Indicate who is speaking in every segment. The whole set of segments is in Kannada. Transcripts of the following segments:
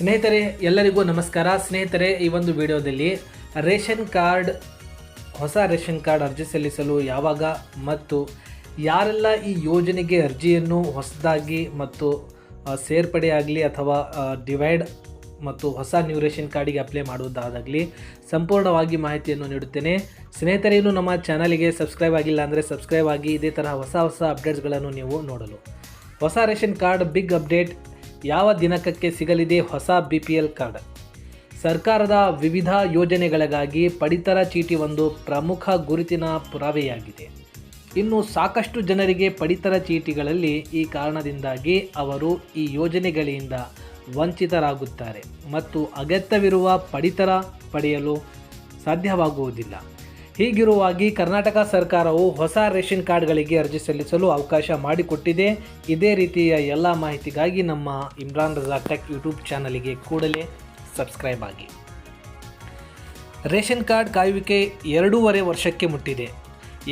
Speaker 1: ಸ್ನೇಹಿತರೆ, ಎಲ್ಲರಿಗೂ ನಮಸ್ಕಾರ. ಸ್ನೇಹಿತರೆ, ಈ ಒಂದು ವಿಡಿಯೋದಲ್ಲಿ ರೇಷನ್ ಕಾರ್ಡ್, ಹೊಸ ರೇಷನ್ ಕಾರ್ಡ್ ಅರ್ಜಿ ಸಲ್ಲಿಸಲು ಯಾವಾಗ ಮತ್ತು ಯಾರೆಲ್ಲ ಈ ಯೋಜನೆಗೆ ಅರ್ಜಿಯನ್ನು ಹೊಸದಾಗಿ ಮತ್ತು ಸೇರ್ಪಡೆಯಾಗಲಿ ಅಥವಾ ಡಿವೈಡ್ ಮತ್ತು ಹೊಸ ನ್ಯೂ ರೇಷನ್ ಕಾರ್ಡಿಗೆ ಅಪ್ಲೈ ಮಾಡುವುದಾದಾಗಲಿ ಸಂಪೂರ್ಣವಾಗಿ ಮಾಹಿತಿಯನ್ನು ನೀಡುತ್ತೇನೆ. ಸ್ನೇಹಿತರೇನು ನಮ್ಮ ಚಾನಲಿಗೆ ಸಬ್ಸ್ಕ್ರೈಬ್ ಆಗಿಲ್ಲ ಅಂದರೆ ಸಬ್ಸ್ಕ್ರೈಬ್ ಆಗಿ, ಇದೇ ಥರ ಹೊಸ ಹೊಸ ಅಪ್ಡೇಟ್ಸ್ಗಳನ್ನು ನೀವು ನೋಡಲು. ಹೊಸ ರೇಷನ್ ಕಾರ್ಡ್ ಬಿಗ್ ಅಪ್ಡೇಟ್ ಯಾವ ದಿನಕಕ್ಕೆ ಸಿಗಲಿದೆ ಹೊಸ ಬಿ ಪಿ ಎಲ್ ಕಾರ್ಡ್? ಸರ್ಕಾರದ ವಿವಿಧ ಯೋಜನೆಗಳಿಗಾಗಿ ಪಡಿತರ ಚೀಟಿ ಒಂದು ಪ್ರಮುಖ ಗುರುತಿನ ಪುರಾವೆಯಾಗಿದೆ. ಇನ್ನು ಸಾಕಷ್ಟು ಜನರಿಗೆ ಪಡಿತರ ಚೀಟಿಗಳಲ್ಲಿ ಈ ಕಾರಣದಿಂದಾಗಿ ಅವರು ಈ ಯೋಜನೆಗಳಿಂದ ವಂಚಿತರಾಗುತ್ತಾರೆ ಮತ್ತು ಅಗತ್ಯವಿರುವ ಪಡಿತರ ಪಡೆಯಲು ಸಾಧ್ಯವಾಗುವುದಿಲ್ಲ. ಹೀಗಿರುವಾಗಿ ಕರ್ನಾಟಕ ಸರ್ಕಾರವು ಹೊಸ ರೇಷನ್ ಕಾರ್ಡ್ಗಳಿಗೆ ಅರ್ಜಿ ಸಲ್ಲಿಸಲು ಅವಕಾಶ ಮಾಡಿಕೊಟ್ಟಿದೆ. ಇದೇ ರೀತಿಯ ಎಲ್ಲ ಮಾಹಿತಿಗಾಗಿ ನಮ್ಮ ಇಮ್ರಾನ್ ರಜಾ ಟೆಕ್ ಯೂಟ್ಯೂಬ್ ಚಾನಲಿಗೆ ಕೂಡಲೇ ಸಬ್ಸ್ಕ್ರೈಬ್ ಆಗಿ. ರೇಷನ್ ಕಾರ್ಡ್ ಕಾಯುವಿಕೆ ಎರಡೂವರೆ ವರ್ಷಕ್ಕೆ ಮುಟ್ಟಿದೆ.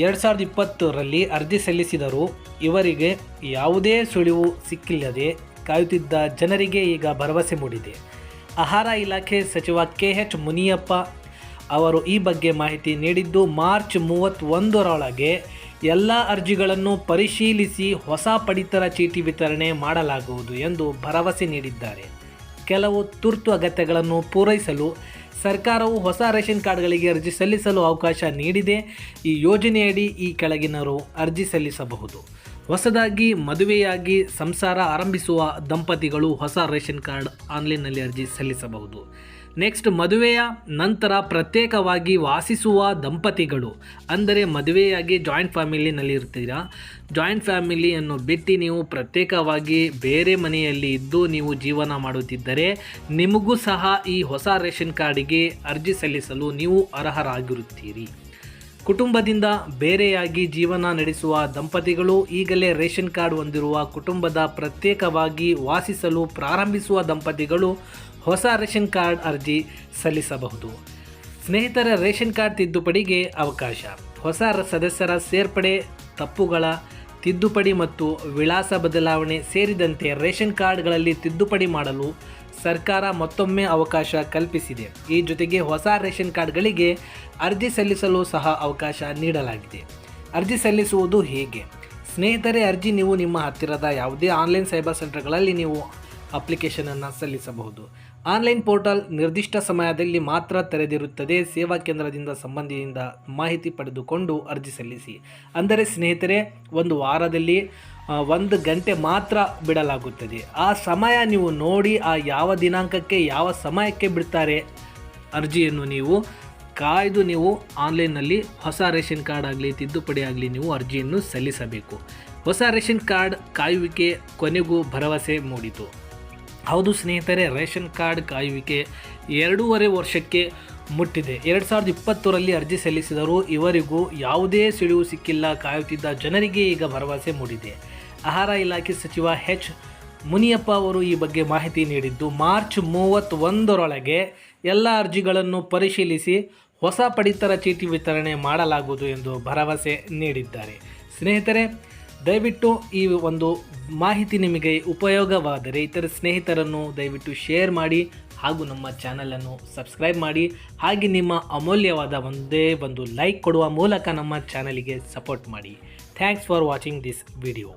Speaker 1: ಎರಡು ಸಾವಿರದ ಇಪ್ಪತ್ತರಲ್ಲಿ ಅರ್ಜಿ ಸಲ್ಲಿಸಿದರೂ ಇವರಿಗೆ ಯಾವುದೇ ಸುಳಿವು ಸಿಕ್ಕಿಲ್ಲದೆ ಕಾಯುತ್ತಿದ್ದ ಜನರಿಗೆ ಈಗ ಭರವಸೆ ಮೂಡಿದೆ. ಆಹಾರ ಇಲಾಖೆ ಸಚಿವ ಕೆ ಎಚ್ ಮುನಿಯಪ್ಪ ಅವರು ಈ ಬಗ್ಗೆ ಮಾಹಿತಿ ನೀಡಿದ್ದು ಮಾರ್ಚ್ ಮೂವತ್ತೊಂದರೊಳಗೆ ಎಲ್ಲ ಅರ್ಜಿಗಳನ್ನು ಪರಿಶೀಲಿಸಿ ಹೊಸ ಪಡಿತರ ಚೀಟಿ ವಿತರಣೆ ಮಾಡಲಾಗುವುದು ಎಂದು ಭರವಸೆ ನೀಡಿದ್ದಾರೆ. ಕೆಲವು ತುರ್ತು ಅಗತ್ಯಗಳನ್ನು ಪೂರೈಸಲು ಸರ್ಕಾರವು ಹೊಸ ರೇಷನ್ ಕಾರ್ಡ್ಗಳಿಗೆ ಅರ್ಜಿ ಸಲ್ಲಿಸಲು ಅವಕಾಶ ನೀಡಿದೆ. ಈ ಯೋಜನೆಯಡಿ ಈ ಕೆಳಗಿನರು ಅರ್ಜಿ ಸಲ್ಲಿಸಬಹುದು. ಹೊಸದಾಗಿ ಮದುವೆಯಾಗಿ ಸಂಸಾರ ಆರಂಭಿಸುವ ದಂಪತಿಗಳು ಹೊಸ ರೇಷನ್ ಕಾರ್ಡ್ ಆನ್ಲೈನ್ನಲ್ಲಿ ಅರ್ಜಿ ಸಲ್ಲಿಸಬಹುದು. ನೆಕ್ಸ್ಟ್ ಮದುವೆಯ ನಂತರ ಪ್ರತ್ಯೇಕವಾಗಿ ವಾಸಿಸುವ ದಂಪತಿಗಳು. ಅಂದರೆ ಮದುವೆಯಾಗಿ ಜಾಯಿಂಟ್ ಫ್ಯಾಮಿಲಿನಲ್ಲಿ ಇರ್ತೀರಾ? ಜಾಯಿಂಟ್ ಫ್ಯಾಮಿಲಿಯನ್ನು ಬಿಟ್ಟು ನೀವು ಪ್ರತ್ಯೇಕವಾಗಿ ಬೇರೆ ಮನೆಯಲ್ಲಿ ಇದ್ದು ನೀವು ಜೀವನ ಮಾಡುತ್ತಿದ್ದರೆ, ನಿಮಗೂ ಸಹ ಈ ಹೊಸ ರೇಷನ್ ಕಾರ್ಡಿಗೆ ಅರ್ಜಿ ಸಲ್ಲಿಸಲು ನೀವು ಅರ್ಹರಾಗಿರುತ್ತೀರಿ. ಕುಟುಂಬದಿಂದ ಬೇರೆಯಾಗಿ ಜೀವನ ನಡೆಸುವ ದಂಪತಿಗಳು ಈಗಲೇ ರೇಷನ್ ಕಾರ್ಡ್ ಹೊಂದಿರುವ ಕುಟುಂಬದ ಪ್ರತ್ಯೇಕವಾಗಿ ವಾಸಿಸಲು ಪ್ರಾರಂಭಿಸುವ ದಂಪತಿಗಳು ಹೊಸ ರೇಷನ್ ಕಾರ್ಡ್ ಅರ್ಜಿ ಸಲ್ಲಿಸಬಹುದು. ಸ್ನೇಹಿತರ ರೇಷನ್ ಕಾರ್ಡ್ ತಿದ್ದುಪಡಿಗೆ ಅವಕಾಶ. ಹೊಸ ಸದಸ್ಯರ ಸೇರ್ಪಡೆ, ತಪ್ಪುಗಳ ತಿದ್ದುಪಡಿ ಮತ್ತು ವಿಳಾಸ ಬದಲಾವಣೆ ಸೇರಿದಂತೆ ರೇಷನ್ ಕಾರ್ಡ್ಗಳಲ್ಲಿ ತಿದ್ದುಪಡಿ ಮಾಡಲು ಸರ್ಕಾರ ಮತ್ತೊಮ್ಮೆ ಅವಕಾಶ ಕಲ್ಪಿಸಿದೆ. ಈ ಜೊತೆಗೆ ಹೊಸ ರೇಷನ್ ಕಾರ್ಡ್ಗಳಿಗೆ ಅರ್ಜಿ ಸಲ್ಲಿಸಲು ಸಹ ಅವಕಾಶ ನೀಡಲಾಗಿದೆ. ಅರ್ಜಿ ಸಲ್ಲಿಸುವುದು ಹೇಗೆ? ಸ್ನೇಹಿತರೆ, ಅರ್ಜಿ ನೀವು ನಿಮ್ಮ ಹತ್ತಿರದ ಯಾವುದೇ ಆನ್ಲೈನ್ ಸೈಬರ್ ಸೆಂಟರ್ಗಳಲ್ಲಿ ನೀವು ಅಪ್ಲಿಕೇಶನನ್ನು ಸಲ್ಲಿಸಬಹುದು. ಆನ್ಲೈನ್ ಪೋರ್ಟಲ್ ನಿರ್ದಿಷ್ಟ ಸಮಯದಲ್ಲಿ ಮಾತ್ರ ತೆರೆದಿರುತ್ತದೆ. ಸೇವಾ ಕೇಂದ್ರದಿಂದ ಸಂಬಂಧಿಯಿಂದ ಮಾಹಿತಿ ಪಡೆದುಕೊಂಡು ಅರ್ಜಿ ಸಲ್ಲಿಸಿ. ಅಂದರೆ ಸ್ನೇಹಿತರೆ, ಒಂದು ವಾರದಲ್ಲಿ ಒಂದು ಗಂಟೆ ಮಾತ್ರ ಬಿಡಲಾಗುತ್ತದೆ. ಆ ಸಮಯ ನೀವು ನೋಡಿ, ಆ ಯಾವ ದಿನಾಂಕಕ್ಕೆ, ಯಾವ ಸಮಯಕ್ಕೆ ಬಿಡ್ತಾರೆ ಅರ್ಜಿಯನ್ನು ನೀವು ಕಾಯ್ದು ನೀವು ಆನ್ಲೈನ್ನಲ್ಲಿ ಹೊಸ ರೇಷನ್ ಕಾರ್ಡ್ ಆಗಲಿ, ತಿದ್ದುಪಡಿ ಆಗಲಿ ನೀವು ಅರ್ಜಿಯನ್ನು ಸಲ್ಲಿಸಬೇಕು. ಹೊಸ ರೇಷನ್ ಕಾರ್ಡ್ ಕಾಯುವಿಕೆ ಕೊನೆಗೂ ಭರವಸೆ ಮೂಡಿತು. ಹೌದು ಸ್ನೇಹಿತರೆ, ರೇಷನ್ ಕಾರ್ಡ್ ಕಾಯುವಿಕೆ ಎರಡೂವರೆ ವರ್ಷಕ್ಕೆ ಮುಟ್ಟಿದೆ. ಎರಡು ಸಾವಿರದ ಇಪ್ಪತ್ತರಲ್ಲಿ ಅರ್ಜಿ ಸಲ್ಲಿಸಿದರೂ ಇವರಿಗೂ ಯಾವುದೇ ಸುಳಿವು ಸಿಕ್ಕಿಲ್ಲ. ಕಾಯುತ್ತಿದ್ದ ಜನರಿಗೆ ಈಗ ಭರವಸೆ ಮೂಡಿದೆ. ಆಹಾರ ಇಲಾಖೆ ಸಚಿವ ಹೆಚ್ ಮುನಿಯಪ್ಪ ಅವರು ಈ ಬಗ್ಗೆ ಮಾಹಿತಿ ನೀಡಿದ್ದು, ಮಾರ್ಚ್ ಮೂವತ್ತೊಂದರೊಳಗೆ ಎಲ್ಲ ಅರ್ಜಿಗಳನ್ನು ಪರಿಶೀಲಿಸಿ ಹೊಸ ಪಡಿತರ ಚೀಟಿ ವಿತರಣೆ ಮಾಡಲಾಗುವುದು ಎಂದು ಭರವಸೆ ನೀಡಿದ್ದಾರೆ. ಸ್ನೇಹಿತರೆ ದಯವಿಟ್ಟು ಈ ಒಂದು ಮಾಹಿತಿ ನಿಮಗೆ ಉಪಯೋಗವಾದರೆ ಇತರ ಸ್ನೇಹಿತರನ್ನು ದಯವಿಟ್ಟು ಶೇರ್ ಮಾಡಿ ಹಾಗೂ ನಮ್ಮ ಚಾನಲನ್ನು ಸಬ್ಸ್ಕ್ರೈಬ್ ಮಾಡಿ. ಹಾಗೆ ನಿಮ್ಮ ಅಮೂಲ್ಯವಾದ ಒಂದೇ ಒಂದು ಲೈಕ್ ಕೊಡುವ ಮೂಲಕ ನಮ್ಮ ಚಾನಲಿಗೆ ಸಪೋರ್ಟ್ ಮಾಡಿ. Thanks for watching this video